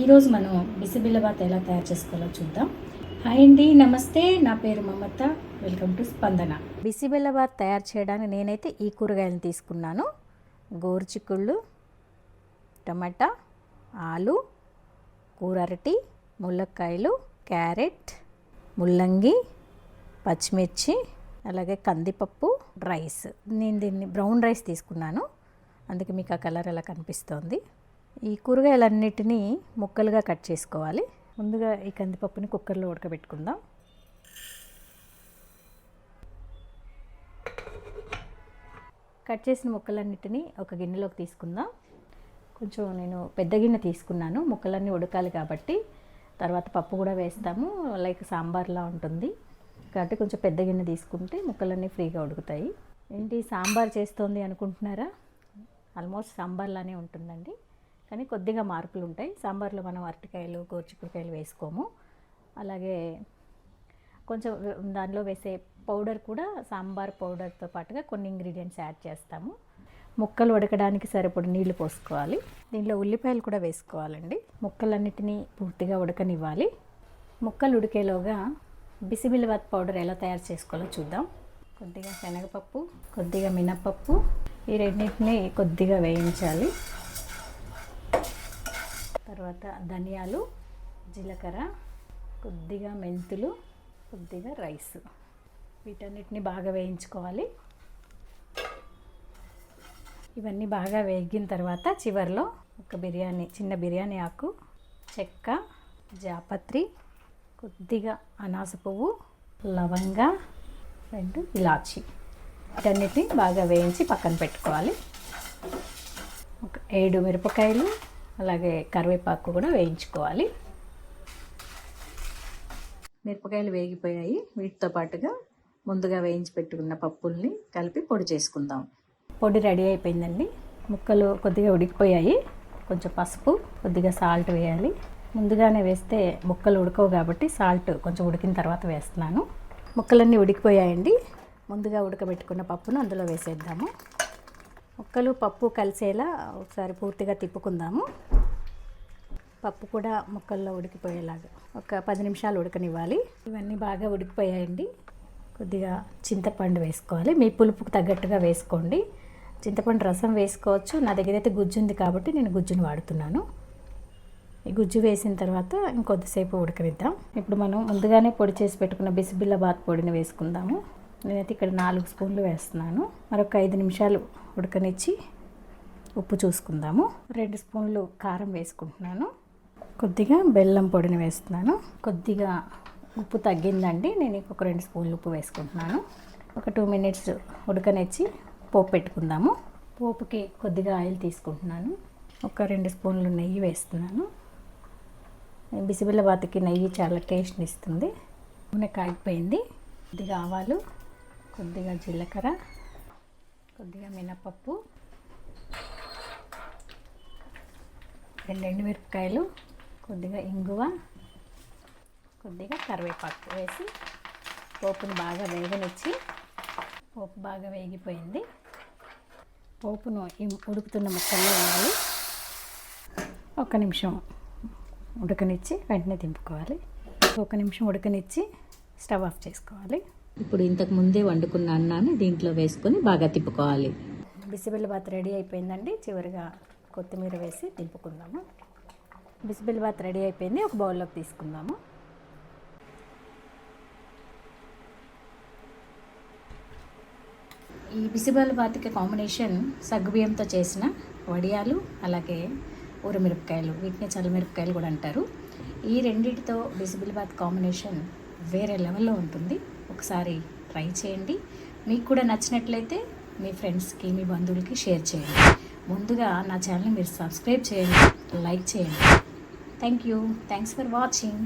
ఈరోజు మనం బిసిబిల్లబాత్ ఎలా తయారు చేసుకోవాలో చూద్దాం. హాయ్ అండి నమస్తే. నా పేరు మమత. వెల్కమ్ టు స్పందన. బిసిబిల్లబాత్ తయారు చేయడానికి నేనైతే ఈ కూరగాయలను తీసుకున్నాను. గోరుచిక్కుళ్ళు టమాటా ఆలు కూరరటి ములక్కాయలు క్యారెట్ ముల్లంగి పచ్చిమిర్చి అలాగే కందిపప్పు రైస్. నేను దీన్ని బ్రౌన్ రైస్ తీసుకున్నాను. అందుకే మీకు ఆ కలర్ ఎలా కనిపిస్తోంది? ఈ కూరగాయలన్నిటినీ ముక్కలుగా కట్ చేసుకోవాలి. ముందుగా ఈ కందిపప్పుని కుక్కర్లో ఉడకబెట్టుకుందాం. కట్ చేసిన ముక్కలన్నిటినీ ఒక గిన్నెలోకి తీసుకుందాం. కొంచెం నేను పెద్ద గిన్నె తీసుకున్నాను. ముక్కలన్నీ ఉడకాలి కాబట్టి తర్వాత పప్పు కూడా వేస్తాము. లైక్ సాంబార్లా ఉంటుంది. కాబట్టి కొంచెం పెద్ద గిన్నె తీసుకుంటే ముక్కలన్నీ ఫ్రీగా ఉడుకుతాయి. ఏంటి సాంబార్ చేస్తోంది అనుకుంటున్నారా? ఆల్మోస్ట్ సాంబార్లానే ఉంటుందండి. కానీ కొద్దిగా మార్పులు ఉంటాయి. సాంబార్లో మనం అరటికాయలు గోర్చిక్కుడుకాయలు వేసుకోము. అలాగే కొంచెం దానిలో వేసే పౌడర్ కూడా సాంబార్ పౌడర్తో పాటుగా కొన్ని ఇంగ్రీడియంట్స్ యాడ్ చేస్తాము. ముక్కలు ఉడకడానికి సరిపడి నీళ్ళు పోసుకోవాలి. దీనిలో ఉల్లిపాయలు కూడా వేసుకోవాలండి. ముక్కలన్నిటినీ పూర్తిగా ఉడకనివ్వాలి. ముక్కలు ఉడికేలోగా బిసిబిల్లిబాత్ పౌడర్ ఎలా తయారు చేసుకోవాలో చూద్దాం. కొద్దిగా శనగపప్పు కొద్దిగా మినప్పప్పు ఈ రెండింటిని కొద్దిగా వేయించాలి. తర్వాత ధనియాలు జీలకర్ర కొద్దిగా మెంతులు కొద్దిగా రైస్. వీటన్నిటిని బాగా వేయించుకోవాలి. ఇవన్నీ బాగా వేగిన తర్వాత చివరిలో ఒక బిర్యానీ చిన్న బిర్యానీ ఆకు చెక్క జాపత్రి కొద్దిగా అనాస పువ్వు లవంగా రెండు ఇలాచి. వీటన్నిటిని బాగా వేయించి పక్కన పెట్టుకోవాలి. ఒక ఏడు మిరపకాయలు అలాగే కరివేపాకు కూడా వేయించుకోవాలి. మిరపకాయలు వేగిపోయాయి. వీటితో పాటుగా ముందుగా వేయించి పెట్టుకున్న పప్పుల్ని కలిపి పొడి చేసుకుందాం. పొడి రెడీ అయిపోయిందండి. ముక్కలు కొద్దిగా ఉడికిపోయాయి. కొంచెం పసుపు కొద్దిగా సాల్ట్ వేయాలి. ముందుగానే వేస్తే ముక్కలు ఉడకవు కాబట్టి సాల్ట్ కొంచెం ఉడికిన తర్వాత వేస్తున్నాను. ముక్కలన్నీ ఉడికిపోయాయండి. ముందుగా ఉడకబెట్టుకున్న పప్పును అందులో వేసేద్దాము. ముక్కలు పప్పు కలిసేలా ఒకసారి పూర్తిగా తిప్పుకుందాము. పప్పు కూడా ముక్కల్లో ఉడికిపోయేలాగా ఒక పది నిమిషాలు ఉడకనివ్వాలి. ఇవన్నీ బాగా ఉడికిపోయాయండి. కొద్దిగా చింతపండు వేసుకోవాలి. మీ పులుపుకు తగ్గట్టుగా వేసుకోండి. చింతపండు రసం వేసుకోవచ్చు. నా దగ్గర అయితే గుజ్జు ఉంది కాబట్టి నేను గుజ్జును వాడుతున్నాను. ఈ గుజ్జు వేసిన తర్వాత ఇంకొద్దిసేపు ఉడకనిద్దాం. ఇప్పుడు మనం ముందుగానే పొడి చేసి పెట్టుకున్న బిసిబిల్ల బాత్ పొడిని వేసుకుందాము. నేనైతే ఇక్కడ నాలుగు స్పూన్లు వేస్తున్నాను. మరొక ఐదు నిమిషాలు ఉడకనిచ్చి ఉప్పు చూసుకుందాము. రెండు స్పూన్లు కారం వేసుకుంటున్నాను. కొద్దిగా బెల్లం పొడిని వేస్తున్నాను. కొద్దిగా ఉప్పు తగ్గిందండి. నేను ఇంకొక రెండు స్పూన్లు ఉప్పు వేసుకుంటున్నాను. ఒక టూ మినిట్స్ ఉడకనిచ్చి పోపు పెట్టుకుందాము. పోపుకి కొద్దిగా ఆయిల్ తీసుకుంటున్నాను. ఒక రెండు స్పూన్లు నెయ్యి వేస్తున్నాను. బిసిబిల్లబాతికి నెయ్యి చాలా టేస్ట్ని ఇస్తుంది. నూనె కాగిపోయింది. కొద్దిగా ఆవాలు కొద్దిగా జీలకర్ర కొద్దిగా మినపప్పు రెండు ఎండుమిరపకాయలు కొద్దిగా ఇంగువ కొద్దిగా కరివేపాకు వేసి పోపును బాగా వేగనిచ్చి పోపు బాగా వేగిపోయింది. పోపును ఈ ఉడుకుతున్న ముక్కల్లో వేయాలి. ఒక నిమిషం ఉడకనిచ్చి వెంటనే దింపుకోవాలి. ఒక నిమిషం ఉడకనిచ్చి స్టవ్ ఆఫ్ చేసుకోవాలి. ఇప్పుడు ఇంతకు ముందే వండుకున్న అన్నాన్ని దీంట్లో వేసుకొని బాగా తిప్పుకోవాలి. బిసిబిల్లి బాత్ రెడీ అయిపోయిందండి. చివరిగా కొత్తిమీర వేసి దింపుకుందాము బిసిబిల్లి బాత్ రెడీ అయిపోయింది. ఒక బౌల్లోకి తీసుకుందాము. ఈ బిసిబిల్లి బాత్కి కాంబినేషన్ సగ్గుబియ్యంతో చేసిన వడియాలు అలాగే ఊరమిరపకాయలు వీటిని చల్లమిరపకాయలు కూడా అంటారు. ఈ రెండింటితో బిసిబిల్లి బాత్ కాంబినేషన్ వేరే లెవెల్లో ఉంటుంది. ఒకసారి ట్రై చేయండి. మీకు కూడా నచ్చినట్లయితే మీ ఫ్రెండ్స్కి మీ బంధువులకి షేర్ చేయండి. ముందుగా నా ఛానల్ని మీరు సబ్స్క్రైబ్ చేయండి లైక్ చేయండి. Thank you thanks for watching.